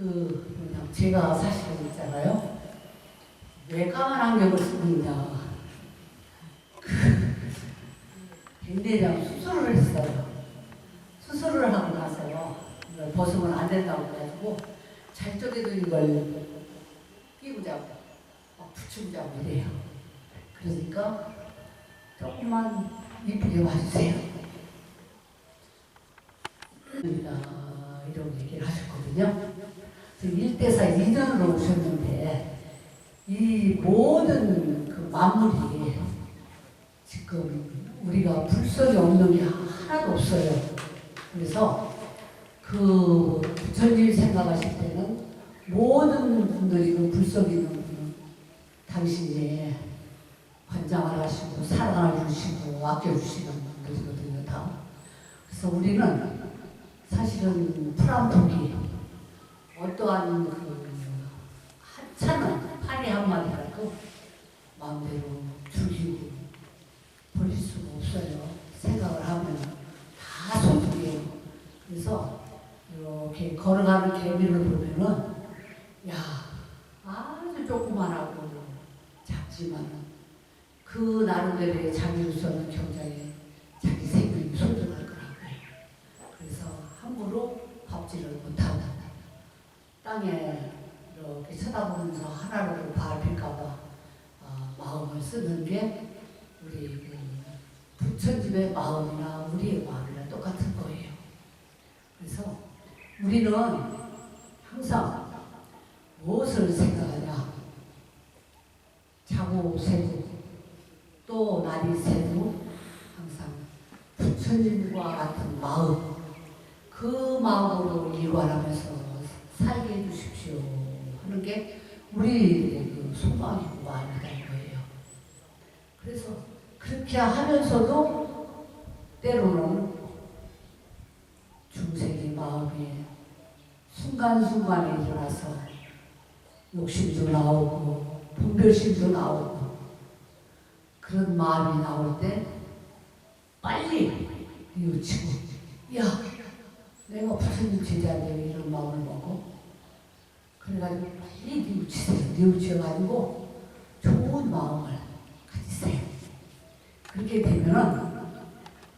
그 제가 사실은 있잖아요. 외과만 안경을 씁니다. 그 백내장 수술을 했어요. 수술을 하고. 이걸 벗으면 안 된다고 그래가지고 잘 적에도 이걸 끼고 자고 막 붙이고 자고 이래요. 그러니까 조금만 이쁘게 봐주세요. 이런 얘기를 하셨거든요. 1대사 2년으로 오셨는데 이 모든 그 만물이 지금 우리가 불성이 없는 게 하나도 없어요. 그래서 그 부처님 생각하실 때는 모든 분들이 그 불성이 있는 당신이 관장을 하시고 사랑을 주시고 아껴주시는 분들이거든요. 다. 그래서 우리는 사실은 프랑토기 어떠한 그 하찮은 파리 한마디라도 마음대로 죽이고 버릴 수가 없어요. 생각을 하면 다 소중해요. 그래서 이렇게 걸어가는 개미를 보면은 야 아주 조그만하고 작지만 그 나름대로의 자기로서는 굉장히 자기 생명이 소중할 거라고요. 그래서 함부로 밥질을 못하고 땅에 이렇게 쳐다보면서 하나라도 밟힐까봐 어, 마음을 쓰는 게 우리 그 부처님의 마음이나 우리의 마음이랑 똑같은 거예요. 그래서 우리는 항상 무엇을 생각하냐? 자고 새고 또 날이 새도 항상 부처님과 같은 마음 그 마음으로 일관하면서 살게 해주십시오 하는 게 우리의 그 소망이고 마음이라는 거예요. 그래서 그렇게 하면서도 때로는 중생의 마음이 순간순간에 일어나서 욕심도 나오고 분별심도 나오고 그런 마음이 나올 때 빨리 뉘우치고 야 내가 부처님 제자인데 왜 이런 마음을 먹고 그래가지고 빨리 뉘우치세요 뉘우쳐가지고 좋은 마음을 가지세요 그렇게 되면은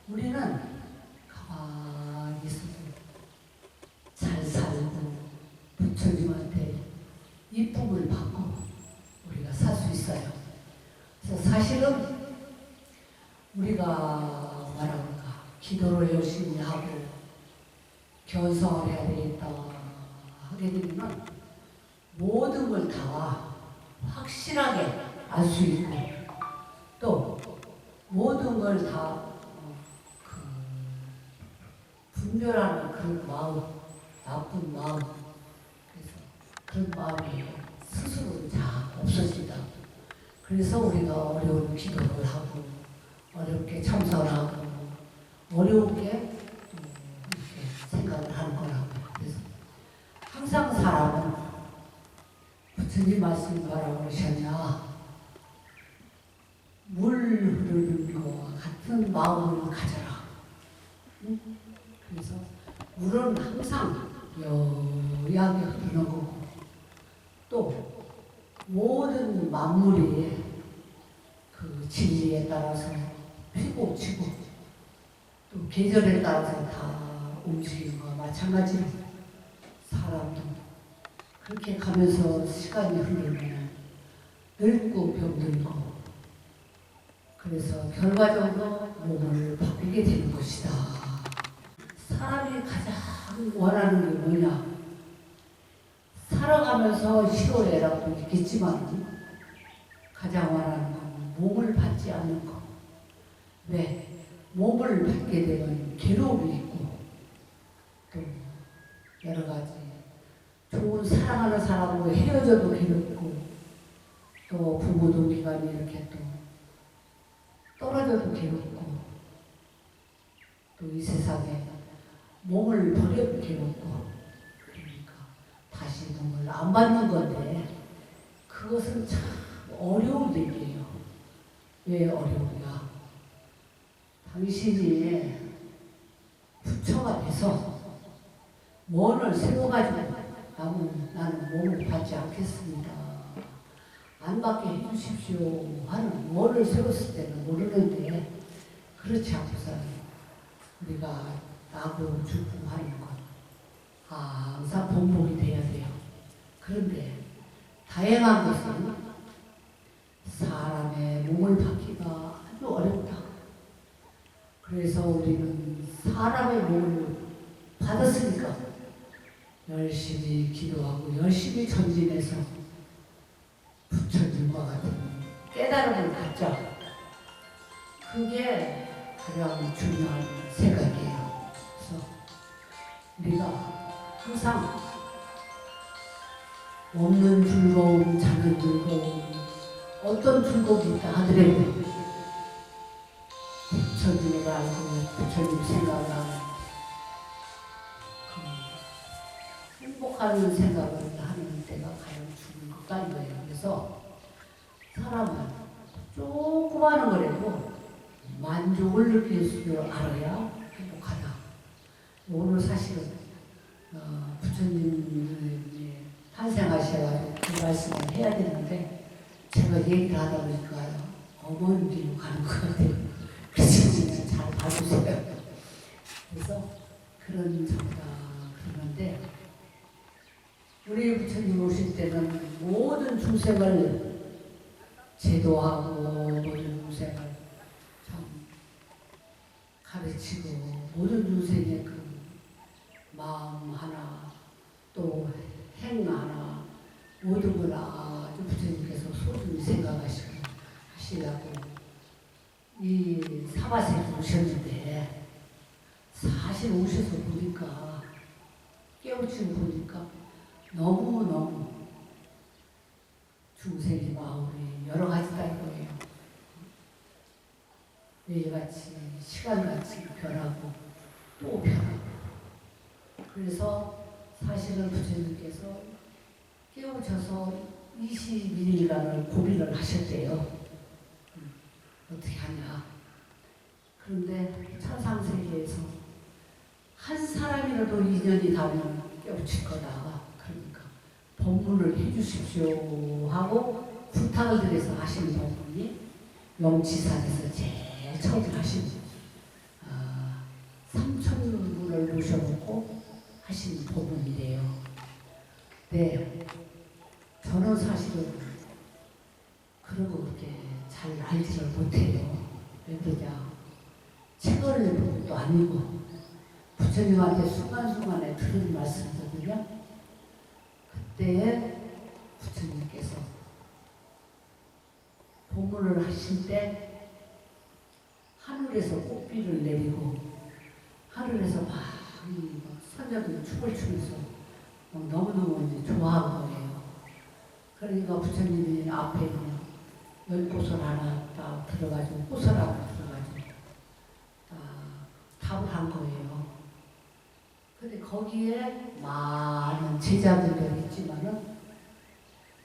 우리는 가만히 있어도 잘 살고 부처님한테 이쁨을 받고 우리가 살 수 있어요. 그래서 사실은 우리가 뭐랄까 기도를 열심히 하고 견성을 해야 되겠다 하게 되면 모든 걸 다 확실하게 알 수 있고 또 모든 걸다 어, 그 분별하는 그런 마음, 나쁜 마음, 그래서 그런 마음이 스스로 다 없어진다. 그래서 우리가 어려운 기도를 하고 어렵게 참선하고 어려운게 또 이렇게 생각을 하는 거라고. 그래서 항상 사람은 부처님 말씀 하셨냐? 물 흐르는 것과 같은 마음을 가져라. 응? 그래서 물은 항상 여야하게 흐르는 거고 또 모든 만물이 그 진리에 따라서 피고 치고 또 계절에 따라서 다 움직이는 거와 마찬가지로 사람도 그렇게 가면서 시간이 흐르면 늙고 병들고 그래서 결과적으로 몸을 바꾸게 되는 것이다. 사람이 가장 원하는 게 뭐냐? 살아가면서 시도해라고 있겠지만 가장 원하는 건 몸을 받지 않는 거. 왜? 몸을 받게 되면 괴로움이 있고 또 여러 가지 좋은 사랑하는 사람으로 헤어져도 괴롭고 또 부모도 기간이 이렇게 또 떨어져도 괴롭고 또 이 세상에 몸을 버려도 괴롭고 그러니까 다시 몸을 안 받는 건데 그것은 참 어려운 일이에요. 왜 어려우냐? 당신이 부처가 돼서 원을 세워가지고 남은 않겠습니다. 안 받게 해주십시오 하는 뭐를 세웠을 때는 모르는데 그렇지 않고서 우리가 나고 죽고 하는 것 항상 본복이 돼야 돼요. 그런데 다양한 것은 사람의 몸을 받기가 아주 어렵다. 그래서 우리는 사람의 몸을 받았으니까 열심히 기도하고 열심히 전진해서 깨달음을 갖자. 그게 가장 중요한 생각이에요. 그래서 우리가 항상 없는 즐거움, 작은 즐거움, 어떤 즐거움이 있다 하더라도 부처님을 알고 부처님 생각을 행복한 생각을 하는 때가 가장 중요한 거예요. 그래서 사람은 조그마한 거라도 느낄 줄 알아야 행복하다. 오늘 사실은 어, 부처님이 탄생하셔가지고 그 말씀을 해야 되는데 제가 얘기를 하다 보니까 어머니로 가는 것 같아요. 그래서 그냥 잘 봐주세요. 그래서 그런 정다 그러는데 우리 부처님 오실 때는 모든 중생을 제도하고 모든 중생을 참 가르치고 모든 중생의 그 마음 하나 또 행 하나 모든 걸 아주 부처님께서 소중히 생각하시고 하시려고 이 사바세에 오셨는데 사실 오셔서 보니까 깨우치고 보니까 너무너무 중생의 마음이 여러 가지다 이거예요. 매일같이 시간같이 변하고 또 변하고 그래서 사실은 부처님께서 깨우쳐서 21일간을 고비를 하셨대요. 음, 어떻게 하냐. 그런데 천상세계에서 한 사람이라도 인연이 닿으면 깨우칠 거다. 그러니까 법문을 해주십시오 하고 부탁을 드려서 하신 법문이 영지산에서 제일 처음 하신 아, 삼천문을 모셔놓고 하신 법문이래요. 네, 저는 사실은 그런 거 그렇게 잘 알지를 못해요. 왜 그러냐. 책을 읽은 것도 아니고 부처님한테 순간순간에 들은 말씀이거든요. 그때 부처님께서 법문을 하실 때 하늘에서 꽃비를 내리고 하늘에서 막이 선녀들이 춤을 추면서 막 너무너무 좋아한 거예요. 그러니까 부처님이 앞에 그냥 열꽃을 하나 딱 들어가지고 꽃을하고 들어가지고 딱 답을 한 거예요. 근데 거기에 많은 제자들이 있지만은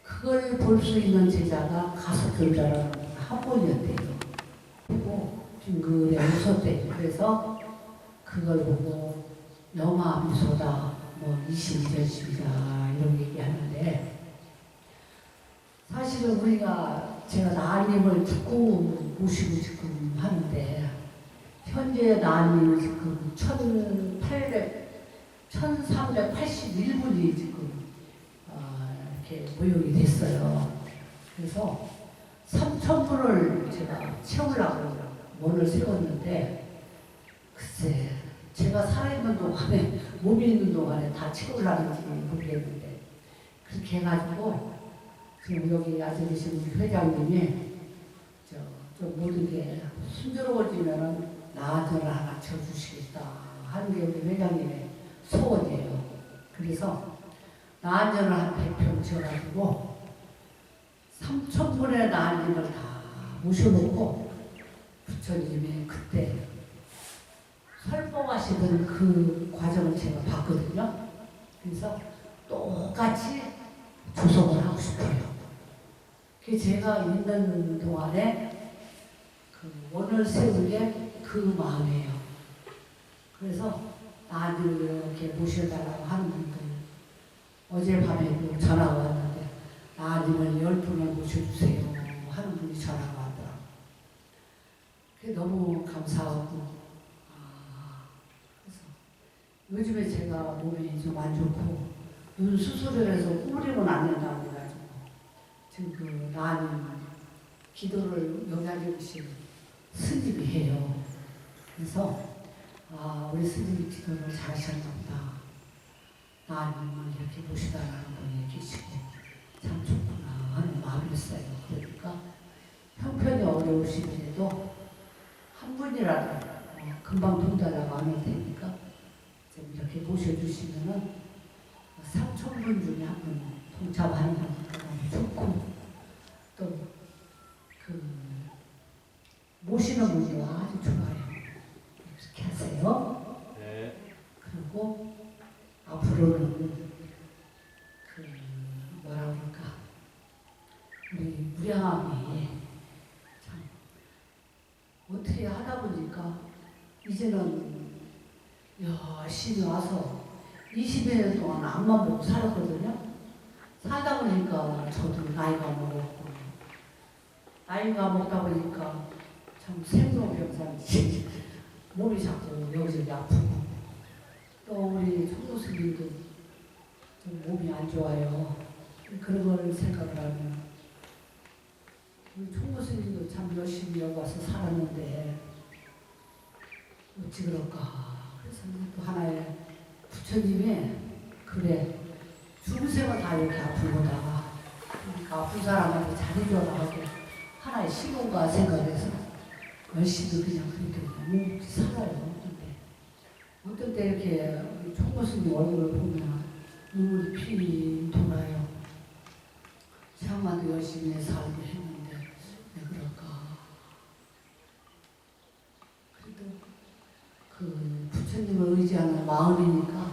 그걸 볼 수 있는 제자가 가수들자라는 한 분이었대요. 그리고 빙글에 웃었대요. 그래서 그걸 보고 영화 미소다, 뭐 이심전심이다 이런 얘기하는데 사실은 우리가 제가 나님을 듣고 모시고 지금 하는데 현재 나님은 지금 1800, 1381분이 지금 어, 이렇게 모형이 됐어요. 그래서 3천분을 제가 채우려고 원을 세웠는데 글쎄 제가 살아있는 동안에 몸이 있는 동안에 다 채우려는지 모르겠는데 그렇게 해가지고 지금 여기 앉아 계신 우리 회장님이 저, 저 모든 게 순조로워지면은 나한테를 하나 쳐주시겠다 하는 게 우리 회장님의 소원이에요. 그래서 나한테를 한 100평 쳐가지고 3천분의 나님을 다 모셔놓고 부처님이 그때 설법하시던 그 과정을 제가 봤거든요. 그래서 똑같이 조성을 하고 싶어요. 그 제가 있는 동안에 그 원을 세운 게 그 마음이에요. 그래서 나를 이렇게 모셔달라고 하는 분들 어젯밤에도 전화가 왔는데 나님을 열 분을 모셔주세요 하는 분이 전화가 왔더라. 그게 너무 감사하고 아, 그래서 요즘에 제가 몸이 좀 안 좋고 눈 수술을 해서 꾸리고 안된다고 해가지고 지금 그 나님 기도를 영양교실 스님이 해요. 그래서 아 우리 스님이 기도를 잘하셨나 보다. 나님을 이렇게 모시다라는 분이 계시고 참 좋구나 하는 마음이 있어요. 그러니까 형편이 어려우시더라도 한 분이라도 어, 금방 돈 달라고 안할 테니까 좀 이렇게 모셔주시면은 삼천 분 중에 한 분 동참하는 거니까 너무 좋고 또 그 모시는 분이 아주 좋아요. 그렇게 하세요. 네. 그리고 앞으로는 그 뭐라 그럴까 우리 무량함이 참 어떻게 하다 보니까 이제는 열심히 와서 20여 년 동안 앞만 보고 살았거든요. 살다 보니까 저도 나이가 먹었고 나이가 먹다 보니까 참 생로병사인지 몸이 자꾸 여기저기 아프고 또 우리 총무스님도 좀 몸이 안 좋아요. 그런 걸 생각을 하면 우리 총무스님도 참 열심히 여기 와서 살았는데 어찌 그럴까. 또 하나의 부처님의 그래 중생은 다 이렇게 아픈 거다. 그러니까 아픈 사람한테 잘해줘라 하고 하나의 시공과 생각해서 열심히 그냥 그렇게 너무 살아요. 어떤 때 이렇게 총무스님 얼굴을 보면 눈물이 피 돌아요. 참아도 열심히 살고 했는데 왜 그럴까? 그래도 그 부처님을 의지하는 마음이니까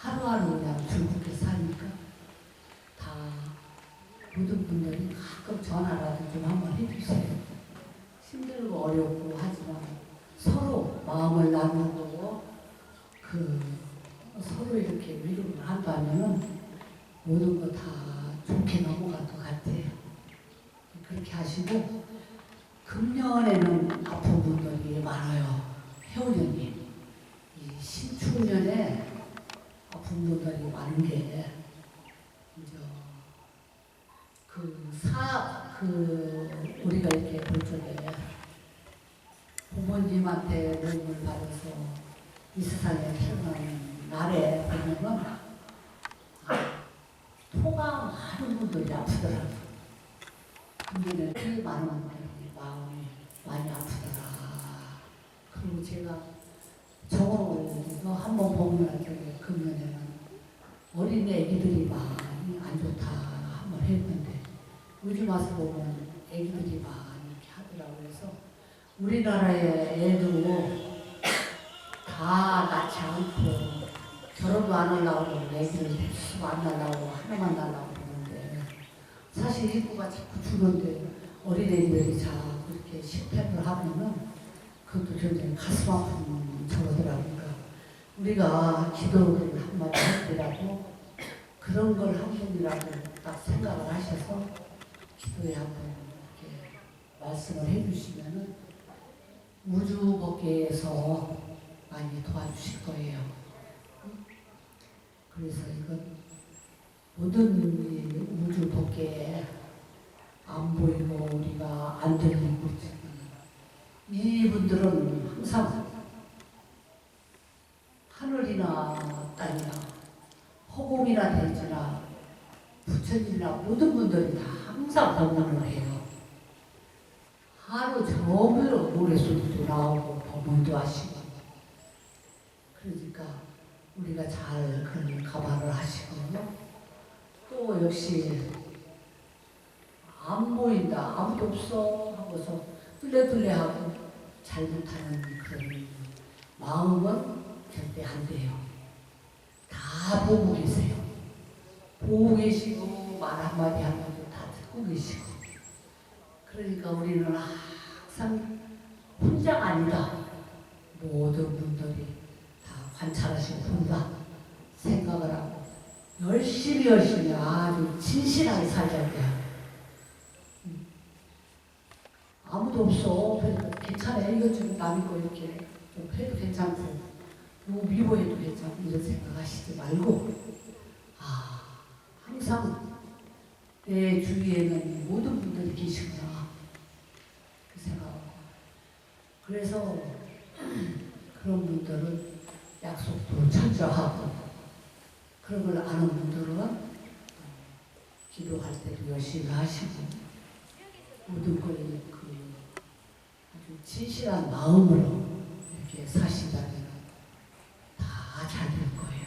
하루하루 그냥 즐겁게 사니까 다 모든 분들이 가끔 전화라도 좀 한번 해주세요. 힘들고 어렵고 하지만 서로 마음을 나누고 그 서로 이렇게 위로를 한다면은 모든 거 다 좋게 넘어갈 것 같아요. 그렇게 하시고 금년에는 아픈 분들이 많아요. 회원님 이 신축년에 아픈 분들이 많은 게 이제 그사그 우리가 이렇게 볼 적에 부모님한테 도움을 받아서 이 세상에 태어나는 날에 보면은 아, 토가 많은 분들이 아프더라고요. 금년에 그 많은 분들이 마음이 많이 아프더라. 그리고 제가 저거 한번 보면 저기 금년에는 어린 애기들이 많이 안 좋다 한번 했는데 요즘 와서 보면 애기들이 많이 이렇게 하더라고요. 그래서 우리나라의 애도 다 낳지 않고 결혼도 안 하려고 애기를 대수 안 낳으려고 하나만 낳으려고 그러는데 사실 인구가 자꾸 줄는데 어린애들이 자꾸 이렇게 실패를 하면은 그것도 굉장히 가슴 아픈 저거더라고요. 우리가 기도를 한마디 할때라도 그런 걸 한 분이라도 딱 생각을 하셔서 기도에 한번 이렇게 말씀을 해주시면은 우주 법계에서 많이 도와주실 거예요. 그래서 이건 모든 이 우주 법계에 안 보이고 우리가 안 들리고 이분들은 항상 하늘이나 땅이나 허공이나 대지나 부처님이나 모든 분들이 다 항상 법문을 해요. 하루 종일 노래소리도 나오고 법문도 하시고 그러니까 우리가 잘 그런 가발을 하시고 또 역시 안 보인다 아무도 없어 하고서 뚫레뚫레 하고 잘못하는 그런 마음은 절대 안 돼요. 다 보고 계세요. 보고 계시고 말 한마디 한마 계시고 그러니까 우리는 항상 혼자가 아니다. 모든 분들이 다 관찰하시고 본다 생각을 하고 열심히 열심히 아주 진실하게 살자고요. 음. 아무도 없어. 그래도 괜찮아. 이것 좀 남의 거 이렇게 좀 해도 괜찮고 뭐 미워해도 괜찮고 이런 생각하시지 말고 아 항상 내 주위에는 모든 분들이 계시구나 그 생각하고. 그래서 그런 분들은 약속도 철저하고 그런 걸 아는 분들은 기도할 때도 열심히 하시고 모든 걸그 아주 진실한 마음으로 이렇게 사신다면 다 잘 될 거예요.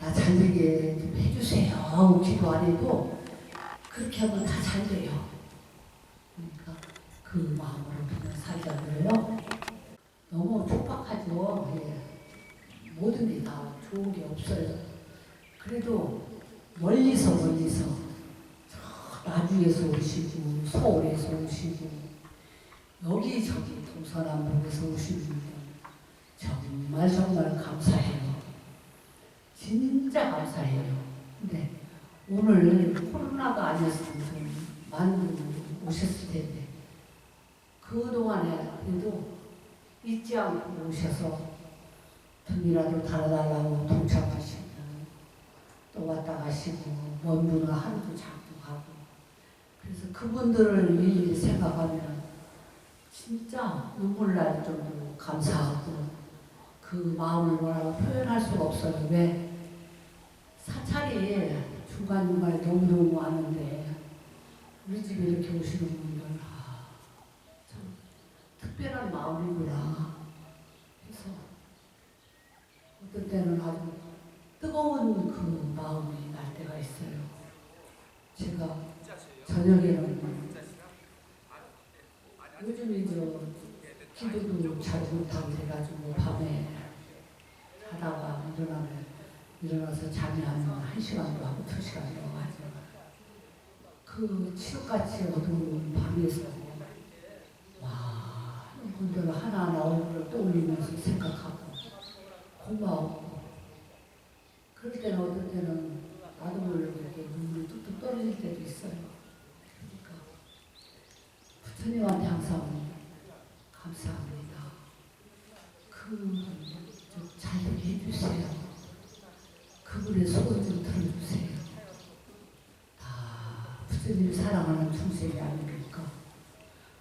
나 잘 되게 좀 해주세요. 기도 안 해도 그렇게 하면 다 잘 돼요. 그러니까 그 마음으로 그냥 살자고요. 너무 촉박하죠. 예. 모든 게 다 좋은 게 없어요. 그래도 멀리서 멀리서 저 나주에서 오시고 서울에서 오시고 여기저기 동서남북에서 분들 정말 정말 감사해요. 진짜 감사해요. 근데 오늘 코로나가 아니었으면 좀 많은 분들이 오셨을 텐데 그동안에 그래도 잊지 않고 오셔서 등이라도 달아달라고 동참하시고 또 왔다 가시고 먼 분은 하루도 자고 가고 그래서 그분들을 일일이 생각하면 진짜 눈물 날 정도로 감사하고 그 마음을 뭐라고 표현할 수가 없어요. 왜 사찰이 중간중간에 너무너무 많은데 우리 집에 이렇게 오시는 분들 아, 참 특별한 마음이구나 그래서 어떤 때는 아주 뜨거운 그 마음이 날 때가 있어요. 제가 저녁에는 요즘 이제 기도도 잘 못하고 돼가지고 밤에 하다가 일어나면 일어나서 잠이 안 오면 한 시간도 하고 두 시간도 하죠. 그 치욕같이 어두운 밤에서 와 분들 하나하나 얼굴을 떠올리면서 생각하고 고마웠고 그럴 때는 어떨 때는 나도 모르게 눈물이 뚝뚝 떨어질 때도 있어요. 그러니까 부처님한테 항상 감사합니다. 그잘 되게 해주세요. 그분의 소원 좀 들어주세요. 다 부처님 사랑하는 중생이 아닙니까?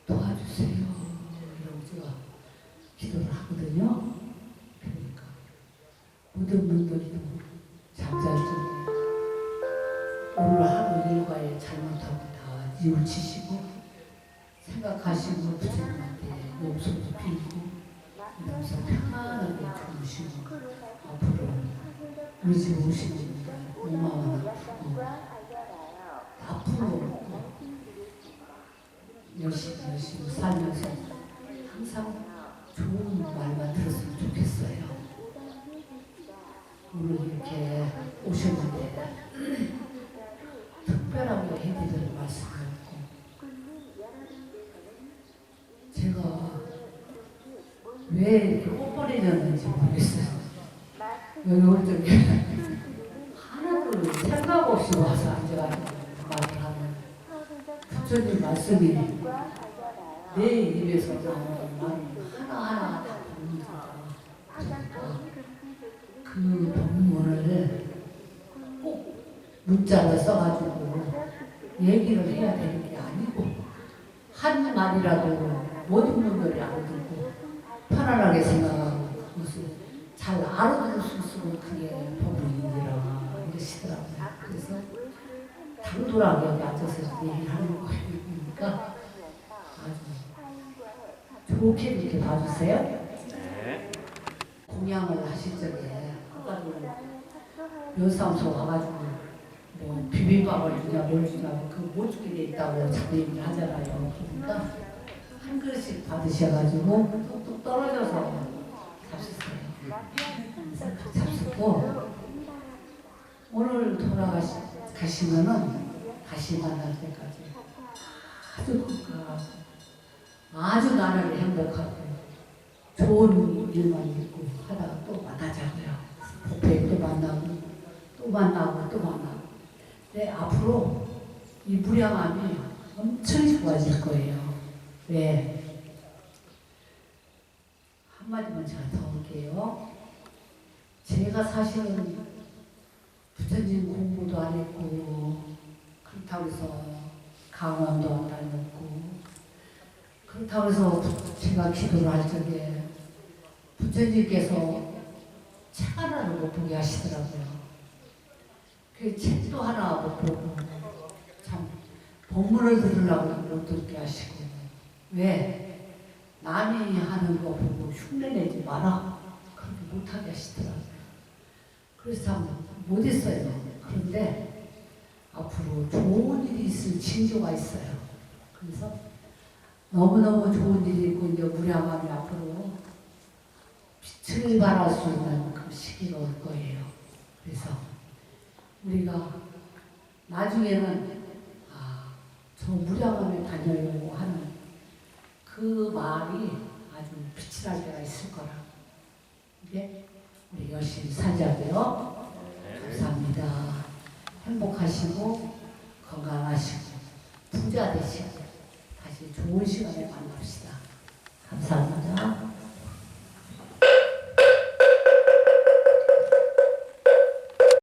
도와주세요. 이러고 제가 기도를 하거든요. 그러니까 모든 분들이 잠잘 적에 오늘 하루 일과에 잘못하고 다 뉘우치시고 생각하시고 부처님한테 용서도 빌고 이러면서 편안하게 주무시고 앞으로 우리 집 오시는 분들 고마워 앞으로 열심히 열심히 살면서 항상 좋은 말만 들었으면 좋겠어요. 오늘 이렇게 오셨는데 특별하게 해드릴 말씀이 없고 제가 왜 이렇게 뻔뻔해졌는지 모르겠어요. 여기 올 적에 하나도 생각 없이 와서 앉아가지고 말을 하면 부처님 말씀이 내 입에서 나오는 말을 하나하나 다 봅니다. 그 본문을 꼭 문자로 써가지고 얘기를 해야 되는 게 아니고 한 말이라도 모든 분들이 알아듣고 편안하게 생각하고 그것을 잘 알아들을 수 있으면 그게 법문이라 이러시더라고요. 그래서 당돌하게 여기 앉아서 얘기를 하는 거니까 아주 좋게 이렇게 봐주세요. 네. 공양을 하실 적에 아까도 연사무소 가가지고 뭐 비빔밥을 주냐 뭘 주냐 그못 주게 돼 있다고 자꾸 얘기를 하잖아요. 그러니까 한 그릇씩 받으셔가지고 뚝뚝 떨어져서 잡수세요. 잡수고 오늘 돌아가 시면은 다시 만날 때까지 아주 건강하고 아주 나날이 행복하고 좋은 일만 있고 하다가 또 만나자고요. 복회에 또 만나고 또 만나고 또 만나고. 네, 앞으로 이 무량함이 엄청 좋아질 거예요. 왜? 한마디만 제가 더 할게요. 제가 사실은 부처님 공부도 안 했고, 그렇다고 해서 강원도 안 다녔고, 그렇다고 해서 제가 기도를 할 적에 부처님께서 책 하나를 못 보게 하시더라고요. 그 책도 하나 못 보고 참 법문을 들으려고 못 듣게 하시고 왜 남이 하는 거 보고 흉내내지 마라 그렇게 못하게 하시더라고요. 그래서 참 못했어요. 그런데 앞으로 좋은 일이 있을 징조가 있어요. 그래서 너무너무 좋은 일이 있고 이제 무량함이 앞으로 빛을 발할 수 있는 그 시기가 올 거예요. 그래서 우리가 나중에는 아, 저 무량함에 다녀요 하는 그 말이 아주 빛이 날 때가 있을 거라. 이게 우리 열심히 살자고요. 감사합니다. 행복하시고 건강하시고 부자 되시고 다시 좋은 시간에 만납시다. 감사합니다.